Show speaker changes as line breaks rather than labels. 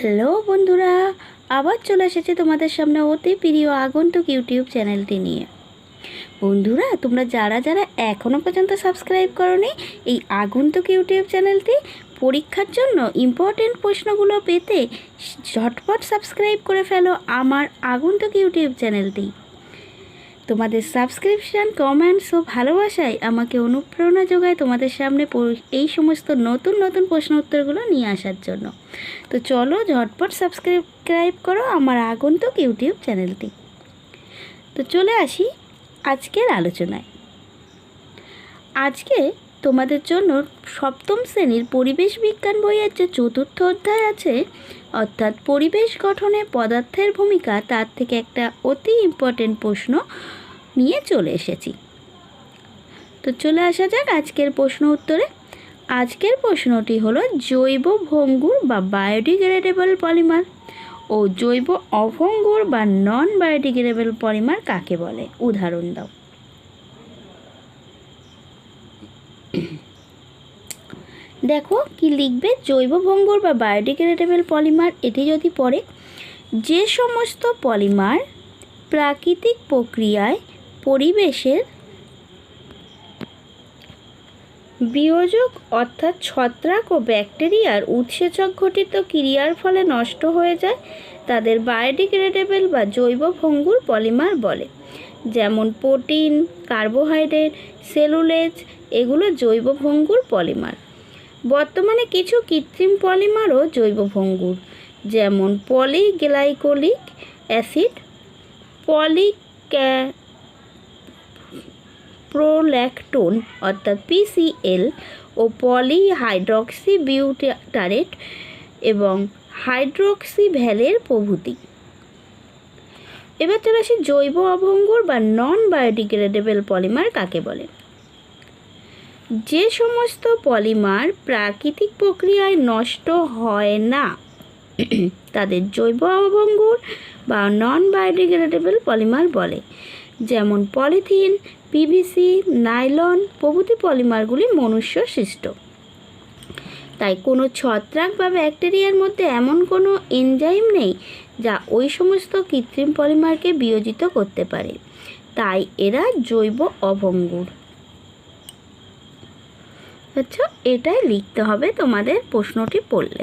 Hello বন্ধুরা, আবার চলে এসেছে তোমাদের সামনে অতি প্রিয় আগন্তুক ইউটিউব চ্যানেলটি নিয়ে। বন্ধুরা, তোমরা যারা যারা এখনও পর্যন্ত সাবস্ক্রাইব করনি, এই আগন্তুক ইউটিউব চ্যানেলটি পরীক্ষার জন্য ইম্পর্টেন্ট প্রশ্নগুলো পেতে ঝটপট সাবস্ক্রাইব করে ফেলো আমার আগন্তুক ইউটিউব চ্যানেলটি। তোমাদের সাবস্ক্রিপশান কমেন্টস ও ভালোবাসায় আমাকে অনুপ্রেরণা যোগায় তোমাদের সামনে এই সমস্ত নতুন নতুন প্রশ্ন উত্তরগুলো নিয়ে আসার জন্য। তো চলো ঝটপট সাবস্ক্রাইব করো আমার আগন্তুক ইউটিউব চ্যানেলটি। তো চলে আসি আজকের আলোচনায়। আজকে তোমাদের জন্য সপ্তম শ্রেণির পরিবেশ বিজ্ঞান বইয়ের যে চতুর্থ অধ্যায় আছে, অর্থাৎ পরিবেশ গঠনে পদার্থের ভূমিকা, তার থেকে একটা অতি ইম্পর্টেন্ট প্রশ্ন নিয়ে চলে এসেছি। তো চলে আসা যাক আজকের প্রশ্ন উত্তরে। আজকের প্রশ্নটি হলো, জৈব ভঙ্গুর বা বায়োডিগ্রেডেবল পলিমার ও জৈব অভঙ্গুর বা নন বায়োডিগ্রেডেবল পলিমার কাকে বলে? উদাহরণ দাও। দেখো কি লিখবে? জৈব ভঙ্গুর বা বায়োডিগ্রেডেবল পলিমার, এটি যদি পড়ে, যে সমস্ত পলিমার প্রাকৃতিক প্রক্রিয়ায় পরিবেশের বিয়োজক অর্থাৎ ছত্রাক ও ব্যাকটেরিয়ার উৎসেচক ঘটিত ক্রিয়ার ফলে নষ্ট হয়ে যায়, তাদের বায়োডিগ্রেডেবল বা জৈব ভঙ্গুর পলিমার বলে। যেমন প্রোটিন, কার্বোহাইড্রেট, সেলুলেজ, এগুলো জৈব ভঙ্গুর পলিমার। বর্তমানে কিছু কৃত্রিম পলিমারও জৈব ভঙ্গুর, যেমন পলিগ্লাইকোলিক অ্যাসিড পলিক্যা প্রোল্যাকটোন অর্থাৎ পিসিএল ও পলিহাইড্রক্সি বিউটারেট এবং হাইড্রক্সি ভ্যালের প্রভৃতি। এবার চলে আসি জৈব অভঙ্গুর বা নন বায়োডিগ্রেডেবল পলিমার কাকে বলে? যে সমস্ত পলিমার প্রাকৃতিক প্রক্রিয়ায় নষ্ট হয় না, তাদের জৈব অভঙ্গুর বা নন বায়োডিগ্রেডেবল পলিমার বলে। যেমন পলিথিন পিভিসি নাইলন প্রভৃতি পলিমারগুলি মনুষ্য সৃষ্ট। তাই কোনো ছত্রাক বা ব্যাকটেরিয়ার মধ্যে এমন কোনো এনজাইম নেই যা ওই সমস্ত কৃত্রিম পলিমারকে বিয়োজিত করতে পারে। তাই এরা জৈব অভঙ্গুর আচ্ছা এটাই লিখতে হবে তোমাদের প্রশ্নটি পড়লে।